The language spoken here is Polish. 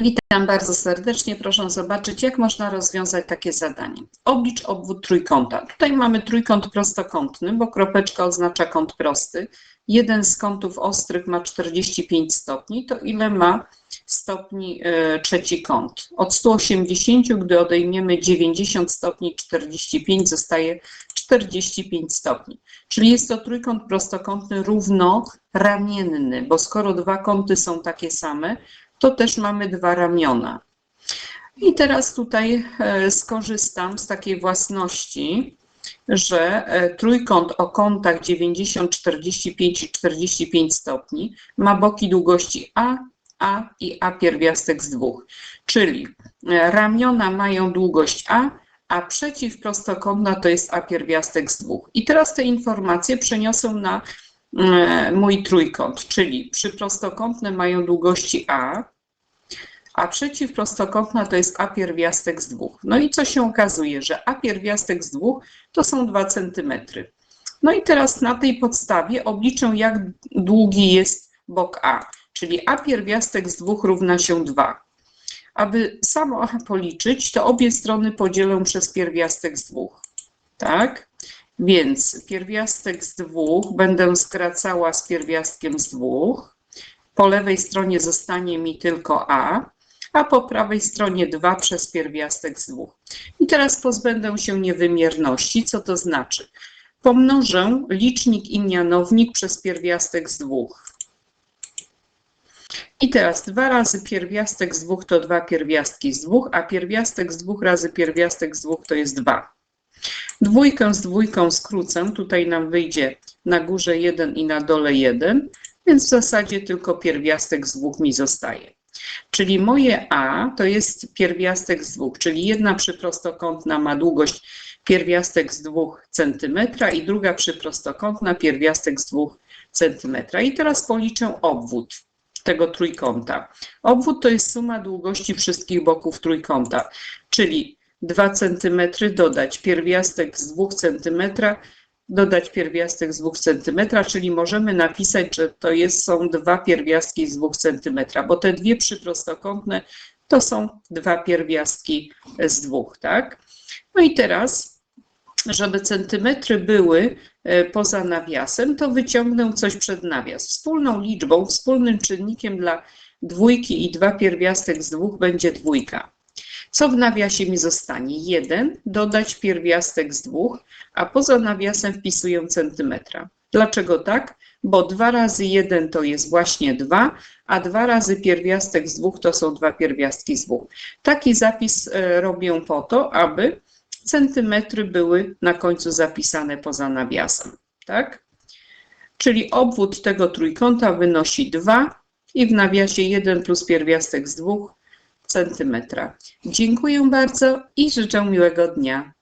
Witam bardzo serdecznie. Proszę zobaczyć, jak można rozwiązać takie zadanie. Oblicz obwód trójkąta. Tutaj mamy trójkąt prostokątny, bo kropeczka oznacza kąt prosty. Jeden z kątów ostrych ma 45 stopni. To ile ma stopni e, trzeci kąt? Od 180, gdy odejmiemy 90 stopni, 45 zostaje 45 stopni. Czyli jest to trójkąt prostokątny równoramienny, bo skoro dwa kąty są takie same, to też mamy dwa ramiona. I teraz tutaj e, skorzystam z takiej własności, że e, trójkąt o kątach 90, 45 i 45 stopni ma boki długości A, A i A pierwiastek z dwóch. Czyli e, ramiona mają długość A, a przeciwprostokątna to jest A pierwiastek z dwóch. I teraz te informacje przeniosę na mój trójkąt, czyli przyprostokątne mają długości A, a przeciwprostokątna to jest A pierwiastek z dwóch. No i co się okazuje, że A pierwiastek z dwóch to są 2 cm. No i teraz na tej podstawie obliczę, jak długi jest bok A, czyli A pierwiastek z dwóch równa się 2. Aby samo A policzyć, to obie strony podzielę przez pierwiastek z dwóch. Tak? Więc pierwiastek z dwóch będę skracała z pierwiastkiem z dwóch. Po lewej stronie zostanie mi tylko A, a po prawej stronie 2 przez pierwiastek z dwóch. I teraz pozbędę się niewymierności. Co to znaczy? Pomnożę licznik i mianownik przez pierwiastek z dwóch. I teraz 2 razy pierwiastek z dwóch to 2 pierwiastki z dwóch, a pierwiastek z dwóch razy pierwiastek z dwóch to jest 2. Dwójkę z dwójką skrócę. Tutaj nam wyjdzie na górze 1 i na dole 1, więc w zasadzie tylko pierwiastek z dwóch mi zostaje. Czyli moje A to jest pierwiastek z dwóch, czyli jedna przyprostokątna ma długość pierwiastek z 2 cm i druga przyprostokątna pierwiastek z 2 cm. I teraz policzę obwód tego trójkąta. Obwód to jest suma długości wszystkich boków trójkąta, czyli 2 cm dodać pierwiastek z 2 cm dodać pierwiastek z 2 cm, czyli możemy napisać, że to jest, są dwa pierwiastki z 2 cm, bo te dwie przyprostokątne to są dwa pierwiastki z dwóch, tak? No i teraz, żeby centymetry były e, poza nawiasem, to wyciągnę coś przed nawias. Wspólną liczbą, wspólnym czynnikiem dla dwójki i dwa pierwiastek z dwóch będzie dwójka. Co w nawiasie mi zostanie? 1 dodać pierwiastek z dwóch, a poza nawiasem wpisuję centymetra. Dlaczego tak? Bo 2 razy 1 to jest właśnie 2, a 2 razy pierwiastek z dwóch to są dwa pierwiastki z dwóch. Taki zapis e, robię po to, aby centymetry były na końcu zapisane poza nawiasem. Tak? Czyli obwód tego trójkąta wynosi 2 i w nawiasie 1 plus pierwiastek z dwóch centymetra. Dziękuję bardzo i życzę miłego dnia.